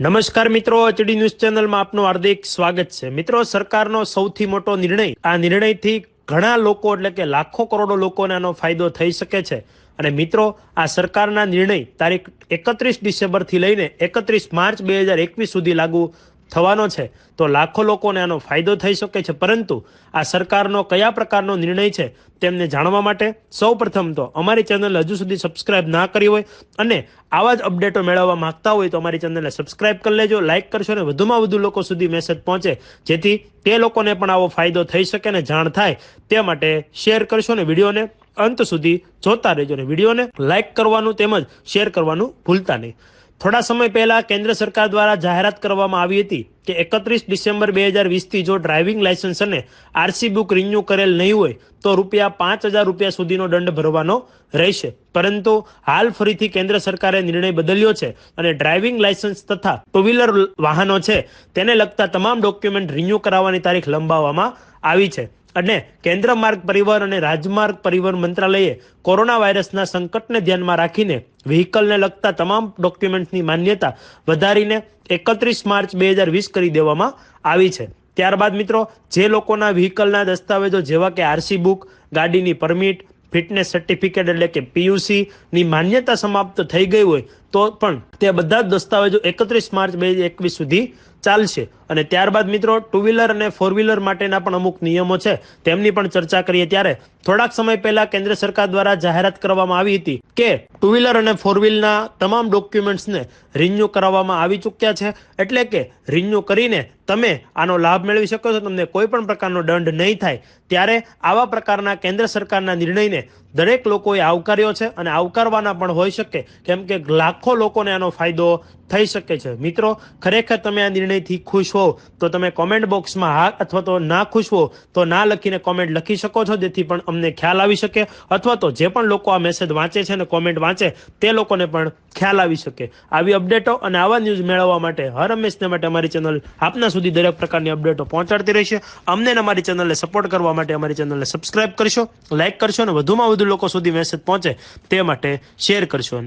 નમસ્કાર મિત્રો, HD news ચેનલમાં આપનું હાર્દિક સ્વાગત છે. મિત્રો, સરકારનો સૌથી મોટો નિર્ણય, આ નિર્ણયથી ઘણા લોકો, એટલે કે લાખો કરોડો લોકોને આનો ફાયદો થઈ શકે છે. અને મિત્રો, આ સરકારના નિર્ણય તારીખ એકત્રીસ ડિસેમ્બરથી લઈને એકત્રીસ માર્ચ બે હજાર એકવીસ સુધી લાગુ થવાનો છે, તો લાખો લોકોને આનો ફાયદો થઈ શકે છે. પરંતુ આ સરકારનો કયા પ્રકારનો નિર્ણય છે, તેમને જાણવા માટે સૌ પ્રથમ તો અમારી ચેનલ હજુ સુધી સબસ્ક્રાઇબ ના કરી હોય અને આવા જ અપડેટો મેળવવા માંગતા હોય તો અમારી ચેનલને સબસ્ક્રાઇબ કરી લેજો, લાઇક કરશો અને વધુમાં વધુ લોકો સુધી મેસેજ પહોંચે, જેથી તે લોકોને પણ આવો ફાયદો થઈ શકે અને જાણ થાય. તે માટે શેર કરશો ને વિડીયોને અંત સુધી જોતા રહેજો અને વિડીયોને લાઇક કરવાનું તેમજ શેર કરવાનું ભૂલતા નહીં. થોડા સમય પહેલા કેન્દ્ર સરકાર દ્વારા જાહેરાત કરવામાં આવી હતી કે એકત્રીસ ડિસેમ્બર બે હજાર વીસથી જો ડ્રાઇવિંગ લાયસન્સ અને આરસી બુક રિન્યૂ કરેલ નહીં હોય, તો રૂપિયા પાંચ હજાર રૂપિયા સુધીનો દંડ ભરવાનો રહેશે. પરંતુ હાલ ફરીથી કેન્દ્ર સરકારે નિર્ણય બદલ્યો છે અને ડ્રાઇવિંગ લાયસન્સ તથા ટુ વ્હીલર વાહનો છે, તેને લગતા તમામ ડોક્યુમેન્ટ રિન્યૂ કરાવવાની તારીખ લંબાવવામાં આવી છે. અને કેન્દ્ર માર્ગ પરિવહન અને રાજમાર્ગ પરિવહન મંત્રાલયે કોરોના વાયરસના સંકટને ધ્યાનમાં રાખીને વ્હીકલને લગતા તમામ ડોક્યુમેન્ટની માન્યતા વધારીને એકત્રીસ માર્ચ બે હજાર વીસ કરી દેવામાં આવી છે. ત્યારબાદ મિત્રો, જે લોકોના વ્હીકલના દસ્તાવેજો જેવા કે આરસી બુક, ગાડીની પરમિટ, ફિટનેસ સર્ટિફિકેટ એટલે કે પીયુસી ની માન્યતા સમાપ્ત થઈ ગઈ હોય તો પણ તે બધા જ દસ્તાવેજો એકત્રીસ માર્ચ બે હજાર એકવીસ સુધી ચાલશે. અને ત્યારબાદ મિત્રો ટુ વ્હીલર અને ફોર વ્હીલર માટેના પણ અમુક નિયમો છે. તેમની પણ ચર્ચા કરીએ ત્યારે થોડાક સમય પહેલા કેન્દ્ર સરકાર દ્વારા જાહેરાત કરવામાં આવી હતી કે ટુ વ્હીલર અને ફોર વ્હીલના તમામ ડોક્યુમેન્ટ્સને રિન્યુ કરાવવામાં આવી ચૂક્યા છે. એટલે કે રિન્યુ કરીને તમે આનો લાભ મેળવી શકો છો. તમને કોઈ પણ પ્રકારનો દંડ નહીં થાય. ત્યારે આવા પ્રકારના કેન્દ્ર સરકારના નિર્ણયને દરેક લોકોએ આવકાર્યો છે અને આવકારવાના પણ હોઈ શકે, કેમ કે લાખો લોકોને આનો ફાયદો થઈ શકે છે. મિત્રો, ખરેખર તમે આ નિર્ણયથી ખુશ હો તો તમે કોમેન્ટ બોક્સમાં હા અથવા તો ના ખુશ હો તો ના લખીને કોમેન્ટ લખી શકો છો, જેથી પણ અમને ખ્યાલ આવી શકે, અથવા તો જે પણ લોકો આ મેસેજ વાંચે છે અને કોમેન્ટ વાંચે, તે લોકોને પણ ખ્યાલ આવી શકે. આવી અપડેટો અને આવા ન્યૂઝ મેળવવા માટે હર હંમેશને માટે અમારી ચેનલ આપના સુધી દરેક પ્રકારની અપડેટો પહોંચાડતી રહેશે. અમને અમારી ચેનલને સપોર્ટ કરવા માટે અમારી ચેનલને સબસ્ક્રાઇબ કરશો લાઇક કરશો અને વધુમાં વધુ લોકો સુધી મેસેજ પહોંચે તે માટે શેર કરશો